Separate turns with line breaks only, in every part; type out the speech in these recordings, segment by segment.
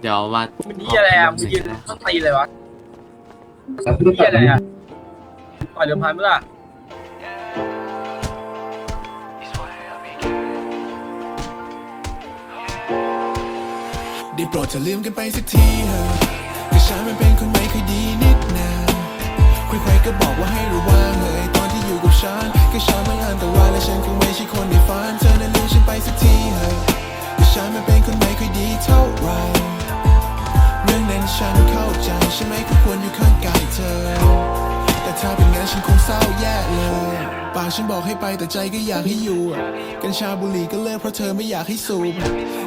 เดี๋ยวมา
มันนี่อะไรอะมึงยืนต้นตีเลยวะนี่อะไรอะต่อยเดิมพันเมื่อ
ได้โปรดจะลืมกันไปสักทีเถอะก็ฉันมันเป็นคนไม่ค่อยดีนิดนาใครๆก็บอกว่า ใจฉันไากฉันบอกให้ไปแต่ใจก็อยากให้อยู่ กัญชาบุหรี่ก็เลิกเพราะเธอไม่อยากให้สูบ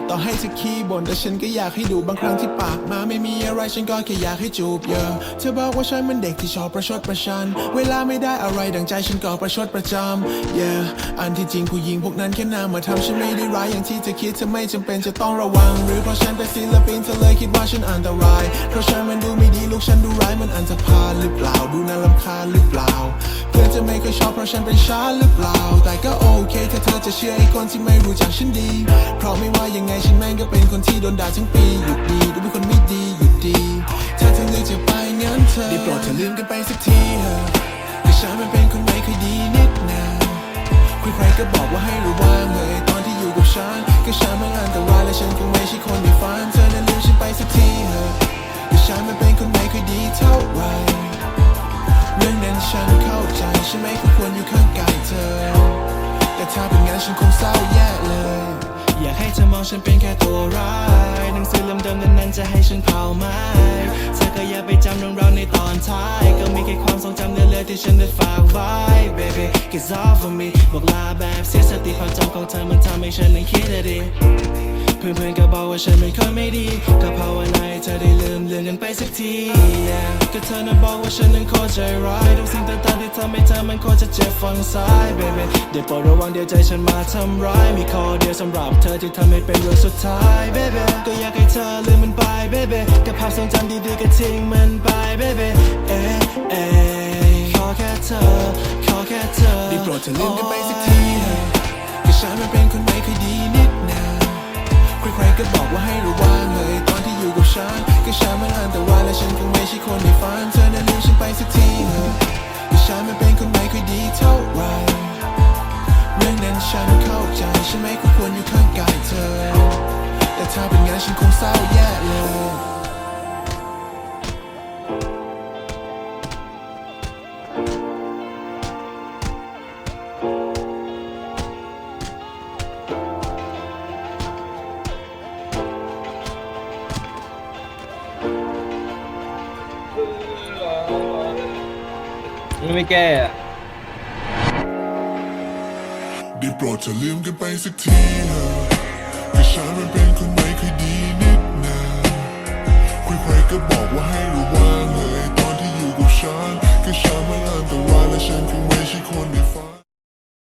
ต่อให้เธอขี้บ่นแต่ฉันก็อยากให้ดูบางครั้งที่ปากมาไม่มีอะไรฉันก็แค่อยากให้จูบเยอะเธอบอกว่าฉันมันเด็กที่ชอบประชดประชัน เวลาไม่ได้อะไรดังใจฉันก็ประชดประจำ yeah อันที่จริงผู้หญิงพวกนั้นแค่นามมาทำฉันไม่ได้ร้ายอย่างที่เธอคิดเธอไม่จำเป็นจะต้องระวัง หรือเพราะฉันเป็นศิลปินเธอเลยคิดว่าฉันอันตราย เพราะฉันมันดูไม่ดีลูกฉันดูร้ายมันอันธพาลหรือเปล่าดูน่ารำคาญหรือเปล่าเพื่อนจะไม่เคยชอบเพราะฉันเป็นชาหรือเปล่า แต่ก็โอเคถ้าเธอจะเชื่อไอ้คนที่ไม่รู้จักฉันดี เพราะไม่ว่ายังไงฉันแม่งก็เป็นคนที่โดนด่าทั้งปีหยุดดีดูเป็นคนไม่ดีหยุดดี ถ้าเธอเลือกจะไปงั้นเธอได้โปรดเธอลืมกันไปสักทีเถอะแต่ฉันมันเป็นคนไม่ค่อยดีนิดนาใครๆก็บอกว่าให้ระวังเลย ถ้าเป็นงั้นฉันคงเศร้าแย่เลย อยากให้เธอมองฉันเป็นแค่ตัวร้ายหนังสือเล่มเดิมนั้นๆจะให้ฉันเผาไหมเธอก็อย่าไปจำเรื่องราวในตอนท้าย ก็มีแค่ความทรงจำเลือๆที่ฉันได้ฝากไว้ baby get off of me บอกลาแบบเสียสติความจำของเธอมันทำให้ฉันนั้นคิดอะดิ เพื่อนๆก็บอกว่าฉันเป็นคนไม่ดี ก็ภาวนาให้เธอได้ลืมเรื่องกันไปสักที yeah ก็เธอนั้นบอกว่าฉันนั้นโคตรใจร้ายทุกสิ่งต่างๆที่ทำให้เธอมันโคตรจะเจ็บฝังซ้าย baby เดี๋ยวโปรดระวังเดี๋ยวใจฉันมาทำร้าย มีข้อเดียวสำหรับเธอที่ทำให้เป็นเรื่องสุดท้าย baby ก็อยากให้เธอลืมมันไป baby กับภาพทรงจำดีๆก็ทิ้งมันไป baby เอ๊ะเอ๊ะขอแค่เธอ ขอแค่เธอได้โปรดเธอลืมกันไปสักทีเถอะก็ฉันมันเป็นคนไม่ค่อยดีนิดนาใครๆ ก็บอกว่าให้ระวังเลยตอนที่อยู่กับฉันก็ฉันมันอันตรายและฉันคงไม่ใช่คนในฝันเธอนั้นลืมฉันไปสักทีเถอะฉันไม่เป็นคนไม่ค่อยดีเท่าไหรเรื่องนั้นฉันเข้าใจฉันไม่ควรอยู่ข้างกายเธอ แต่ถ้าเป็นงั้นฉันคงเศร้าแย่เลย
ไม่แก้
ได้โปรดจะลืมกันไปสักทีเถอะแต่ฉันมันเป็นคนไม่ค่อยดีนิดนาใครๆก็บอกว่าให้ระวัง